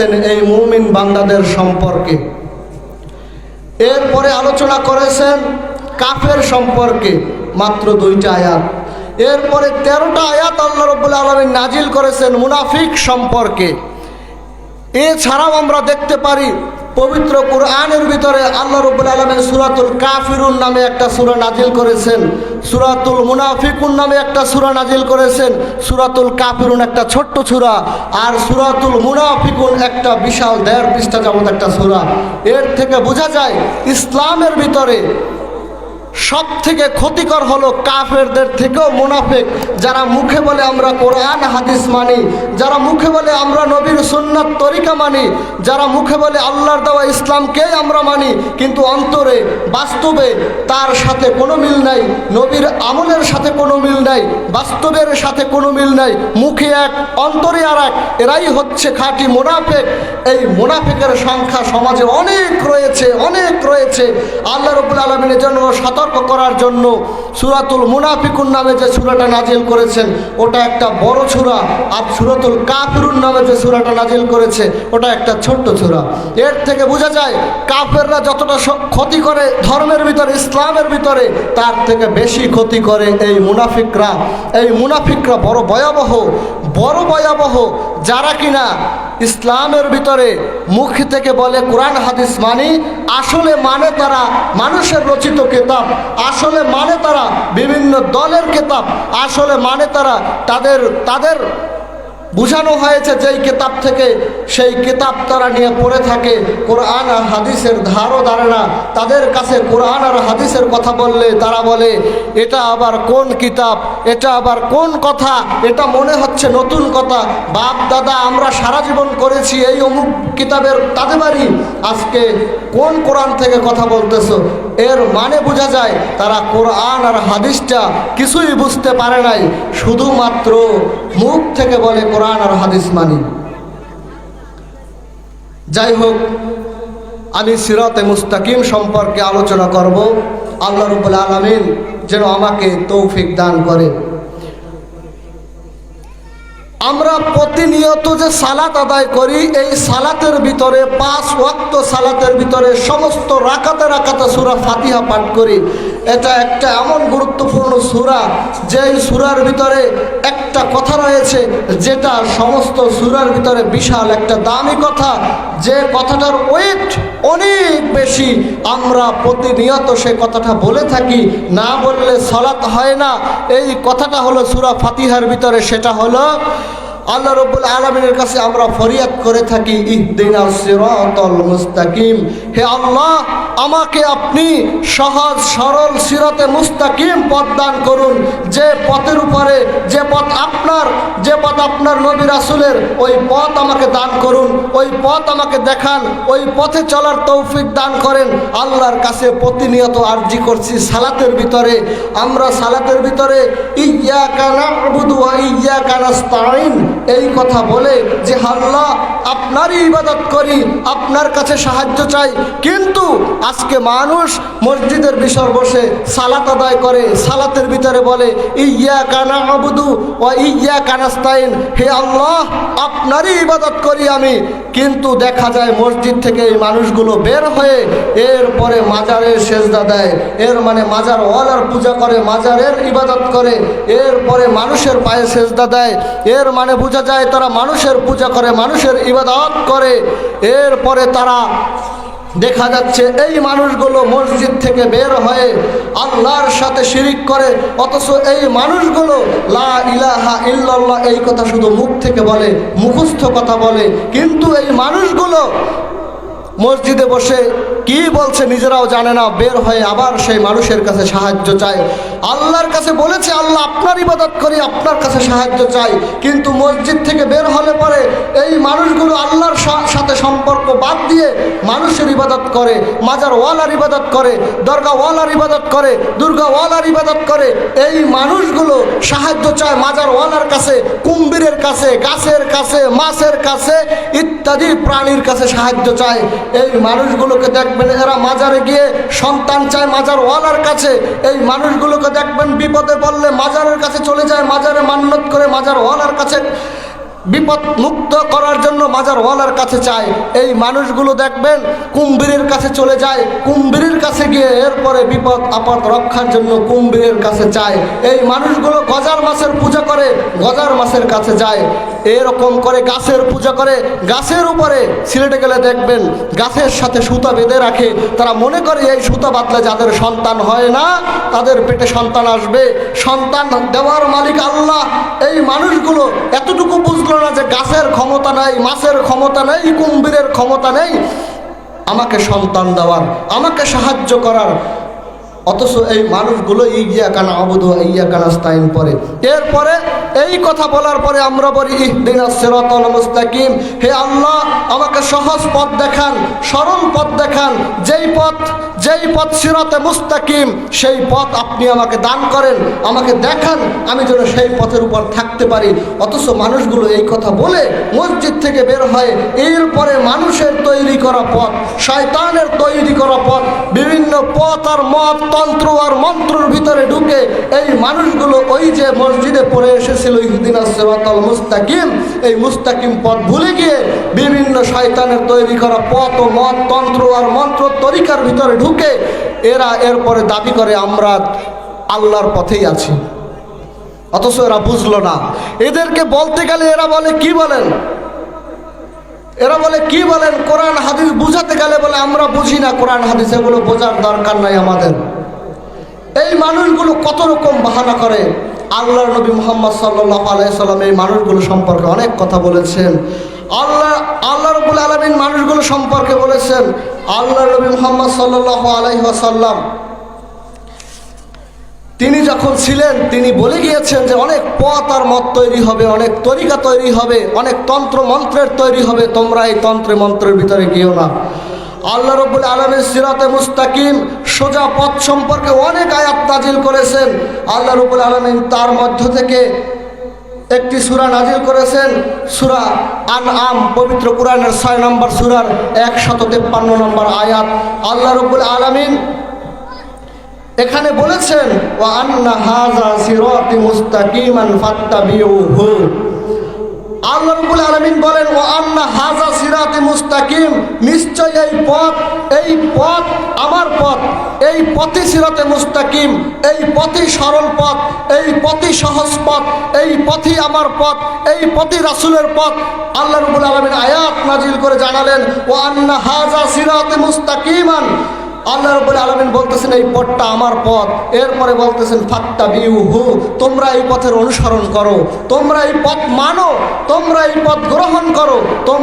করেছেন এই মুমিন বান্দাদের সম্পর্কে। এরপরে আলোচনা করেছেন কাফের সম্পর্কে, মাত্র দুইটা আয়াত। এরপরে তেরোটা আয়াত আল্লাহ রব্বুল আলমী নাজিল করেছেন মুনাফিক সম্পর্কে। এছাড়াও আমরা দেখতে পারি পবিত্র কোরআনের ভিতরে আল্লাহ রব্বুল আলমের সুরাতুল কাফিরুন নামে একটা সুরা নাজিল করেছেন। সুরাতুল মুনাফিকুন নামে একটা সুরা নাজিল করেছেন। সুরাতুল কাফিরুন একটা ছোট্ট সুরা আর সুরাতুল মুনাফিকুন একটা বিশাল দেড় পৃষ্ঠা যাবত একটা সুরা। এর থেকে বোঝা যায় ইসলামের ভিতরে সব থেকে ক্ষতিকর হলো কাফেরদের থেকেও মুনাফেক, যারা মুখে বলে আমরা কোরআন, হাদিস মানি, যারা মুখে বলে আমরা নবীর সুন্নাত তরিকা মানি, যারা মুখে বলে আল্লাহর দেওয়া ইসলামকেই আমরা মানি, কিন্তু অন্তরে, বাস্তবে তার সাথে কোনো মিল নাই, নবীর আমলের সাথে কোনো মিল নাই, বাস্তবের সাথে কোনো মিল নাই, মুখে এক, অন্তরে আর এক, এরাই হচ্ছে খাঁটি মুনাফেক। এই মুনাফেকের সংখ্যা সমাজে অনেক রয়েছে অনেক রয়েছে। আল্লাহ রবুল আলমিনের জন্য সতর্ক করার জন্য সুরাতুল মুনাফিকুন নামে যে সুরাটা নাজিল করেছেন, ওটা একটা বড় সুরা। আর সুরাতুল কাফিরুন নামে যে সুরাটা নাজিল করেছে, ওটা একটা ছোট্ট সুরা। এর থেকে বোঝা যায়, কাফেররা যতটা ক্ষতি করে ধর্মের ভিতরে, ইসলামের ভিতরে, তার থেকে বেশি ক্ষতি করে এই মুনাফিকরা। এই মুনাফিকরা বড় ভয়াবহ বড় ভয়াবহ যারা কিনা ইসলামের ভিতরে মুখ থেকে বলে কোরআন, হাদিস মানি, আসলে মানে তারা মানুষের রচিত কেতাব, আসলে মানে তারা বিভিন্ন দলের কেতাব, আসলে মানে তারা তাদের তাদের বুঝানো হয়েছে যেই কেতাব থেকে, সেই কেতাব তারা নিয়ে পড়ে থাকে। কোরআন আর হাদিসের ধারও ধারে না। তাদের কাছে কোরআন আর হাদিসের কথা বললে তারা বলে, এটা আবার কোন কিতাব? এটা আবার কোন কথা? এটা মনে হচ্ছে নতুন কথা। বাপ, দাদা, আমরা সারা জীবন করেছি এই অমুক কিতাবের তাদের বাড়ি আজকে কোন কোরআন থেকে কথা বলতেছো? এর মানে বোঝা যায় তারা কোরআন আর হাদিসটা কিছুই বুঝতে পারে নাই, শুধুমাত্র মুখ থেকে বলে কোরআন আর হাদিস মানি। যাই হোক, আমি সিরাতে মুস্তাকিম সম্পর্কে আলোচনা করব। আল্লাহ রবুল আলমিন যেন আমাকে তৌফিক দান করে আমরা প্রতিনিয়ত যে সালাত আদায় করি, এই সালাতের ভিতরে, পাঁচ ওয়াক্ত সালাতের ভিতরে সমস্ত রাকাতে রাকাতে সুরা ফাতিহা পাঠ করি। এটা একটা এমন গুরুত্বপূর্ণ সুরা, যেই সুরার ভিতরে একটা কথা রয়েছে, যেটা সমস্ত সুরার ভিতরে বিশাল একটা দামি কথা, যে কথাটার ওয়েট অনেক বেশি আমরা প্রতিনিয়ত সে কথাটা বলে থাকি। না বললে সলাত হয় না। এই কথাটা হলো সুরা ফাতিহার ভিতরে, সেটা হলো আল্লাহ রব্বুল আলমিনের কাছে আমরা ফরিয়াদ করে থাকি ইহদিনা মুস্তাকিম। হে আল্লাহ, আমাকে আপনি সহজ, সরল সিরাতে মুস্তাকিম পথ দান করুন। যে পথের উপরে, যে পথ আপনার, যে পথ আপনার নবী রাসুলের, ওই পথ আমাকে দান করুন, ওই পথ আমাকে দেখান, ওই পথে চলার তৌফিক দান করেন। আল্লাহর কাছে প্রতিনিয়ত আর্জি করছি সালাতের ভিতরে। আমরা সালাতের ভিতরে ইয়া কানা ইয়া কানাস্তাইন এই কথা বলে যে, আল্লাহ, আপনারই ইবাদত করি, আপনার কাছে সাহায্য চাই। কিন্তু আজকে মানুষ মসজিদের বিষর বসে সালাত আদায় করে, সালাতের ভিতরে বলে ইয়া কানা আবুদু ও ইয়া কানাস্তাইন হে আল্লাহ, আপনারই ইবাদত করি আমি। কিন্তু দেখা যায় মসজিদ থেকে এই মানুষগুলো বের হয়ে এরপরে মাজারের সেজদা দেয়। এর মানে মাজার ওয়ালার পূজা করে, মাজারের ইবাদত করে, এরপরে মানুষের পায়ে সেজদা দেয়। এর মানে বোঝা যায় তারা মানুষের পূজা করে, মানুষের ইবাদত করে। এরপরে তারা দেখা যাচ্ছে এই মানুষগুলো মসজিদ থেকে বের হয়ে আল্লাহর সাথে শিরিক করে, অথচ এই মানুষগুলো লা ইলাহা ইল্লাল্লাহ এই কথা শুধু মুখ থেকে বলে, মুখস্থ কথা বলে। কিন্তু এই মানুষগুলো মসজিদে বসে কি বলছে নিজেরাও জানে না, বের হয়ে আবার সেই মানুষের কাছে সাহায্য চায়। আল্লাহর কাছে বলেছে, আল্লাহ আপনার ইবাদত করি, আপনার কাছে সাহায্য চাই। কিন্তু মসজিদ থেকে বের হলে পরে এই মানুষগুলো আল্লাহর সাথে সম্পর্ক বাদ দিয়ে মানুষের ইবাদত করে মাজার ওয়ালার ইবাদত করে দরগা ওয়ালার ইবাদত করে দুর্গা ওয়ালার ইবাদত করে। এই মানুষগুলো সাহায্য চায় মাজার ওয়ালার কাছে, কুম্ভীরের কাছে, গাছের কাছে, মাছের কাছে ইত্যাদি প্রাণীর কাছে সাহায্য চায়। এই মানুষগুলোকে দেখবেন, এরা মাজারে গিয়ে সন্তান চায় মাজার ওয়ালার কাছে। এই মানুষগুলোকে দেখবেন বিপদে পড়লে মাজারের কাছে চলে যায়, মাজারে মান্যত করে মাজার ওয়ালার কাছে। বিপদ মুক্ত করার জন্য মাজার ওয়ালার কাছে চায় এই মানুষগুলো দেখবেন কুম্ভীরের কাছে চলে যায়। কুম্ভীরের কাছে গিয়ে এরপরে বিপদ, আপদ রক্ষার জন্য কুম্ভীরের কাছে চায় এই মানুষগুলো গজার মাছের পূজা করে, গজার মাছের কাছে যায়। এরকম করে গাছের পূজা করে, গাছের উপরে সিলেটে গেলে দেখবেন গাছের সাথে সুতা বেঁধে রাখে। তারা মনে করে এই সুতা বাতলে যাদের সন্তান হয় না, তাদের পেটে সন্তান আসবে। সন্তান দেওয়ার মালিক আল্লাহ। এই মানুষগুলো এতটুকু যে গাছের ক্ষমতা নাই, মাছের ক্ষমতা নেই কুম্ভীরের ক্ষমতা নেই, আমাকে সন্তান দেওয়ার, আমাকে সাহায্য করার। অথচ এই মানুষগুলো ইয়া কানা আবুধ ইয়া কানাস্তাইন পরে। এরপরে এই কথা বলার পরে আমরা বলি, ইহদিন সিরাতাল মুস্তাকিম। হে আল্লাহ, আমাকে সহজ পথ দেখান, সরল পথ দেখান। যেই পথ যেই পথ সিরাতে মুস্তাকিম, সেই পথ আপনি আমাকে দান করেন, আমাকে দেখান, আমি যেন সেই পথের উপর থাকতে পারি। অথচ মানুষগুলো এই কথা বলে মসজিদ থেকে বের হয়, এরপরে মানুষের তৈরি করা পথ, শয়তানের তৈরি করা পথ, বিভিন্ন পথ আর মত, তন্ত্র আর মন্ত্রর ভিতরে ঢুকে এই মানুষগুলো ওই যে মসজিদে পড়ে এসেছিল, ইহুদিন সেবাতল মুস্তাকিম। এই মুস্তাকিম পথ ভুলে গিয়ে বিভিন্ন শয়তানের তৈরি করা পথ ও মত, তন্ত্র আর মন্ত্র তরিকার ভিতরে ঢুকে এরা এরপরে দাবি করে, আমরা আল্লাহর পথেই আছি। অথচ এরা বুঝলো না। এদেরকে বলতে গেলে এরা বলে, কি বলেন? এরা বলে, কি বলেন? কোরআন, হাদিস বুঝাতে গেলে বলে, আমরা বুঝি না কোরআন, হাদিস, এগুলো বোঝার দরকার নাই আমাদের। এই মানুষগুলো কত রকম বাহানা করে। আল্লাহ নবী মোহাম্মদ সাল্লাহ আলাইসাল্লাম এই মানুষগুলো সম্পর্কে অনেক কথা বলেছেন। আল্লাহ আল্লাহ রবুল আলমিন মানুষগুলো সম্পর্কে বলেছেন, আল্লাহ নবী মোহাম্মদ সাল্লাহ আলাইসাল্লাম তিনি যখন ছিলেন, তিনি বলে গিয়েছেন যে অনেক পথ আর মত তৈরি হবে, অনেক তরিকা তৈরি হবে, অনেক তন্ত্র মন্ত্রের তৈরি হবে, তোমরা এই তন্ত্রে মন্ত্রের ভিতরে গিয়েও না। আল্লাহ রবুল আলমের সিরাতে মুস্তাকিম সোজা পথ সম্পর্কে অনেক আয়াত নাজিল করেছেন। আল্লাহ রবুল আলমিন তার মধ্য থেকে একটি সুরা নাজিল করেছেন, সুরা আন আম পবিত্র কোরআনের ছয় নম্বর সুরার একশত তেপ্পান্ন নম্বর আয়াত। আল্লাহ রবুল আলমিন এখানে বলেছেন ও আন্না হাজা সিরতি মুস্তাকিমান ফাত্তাবিউহু। আল্লাহ রাব্বুল আলামিন বলেন ও আন্না মুস্তাকিম নিশ্চয় এই পথ এই পথ আমার পথ, এই পথই সিরাতে মুস্তাকিম, এই পথই সরল পথ, এই পথই সহজ পথ, এই পথই আমার পথ, এই পথই রাসূলের পথ। আল্লাহ রাব্বুল আলামিন আয়াত নাজিল করে জানালেন ও আন্না হাজা সিরাতি মুস্তাকিমান। আল্লাহ রব্বুল আলমিন বলতেছেন, এই পথটা আমার পথ। এরপরে বলতেছেন ফাত্তা বিউ হু তোমরা এই পথের অনুসরণ করো, তোমরা এই পথ মানো, তোমরা এই পথ গ্রহণ করো তোমরা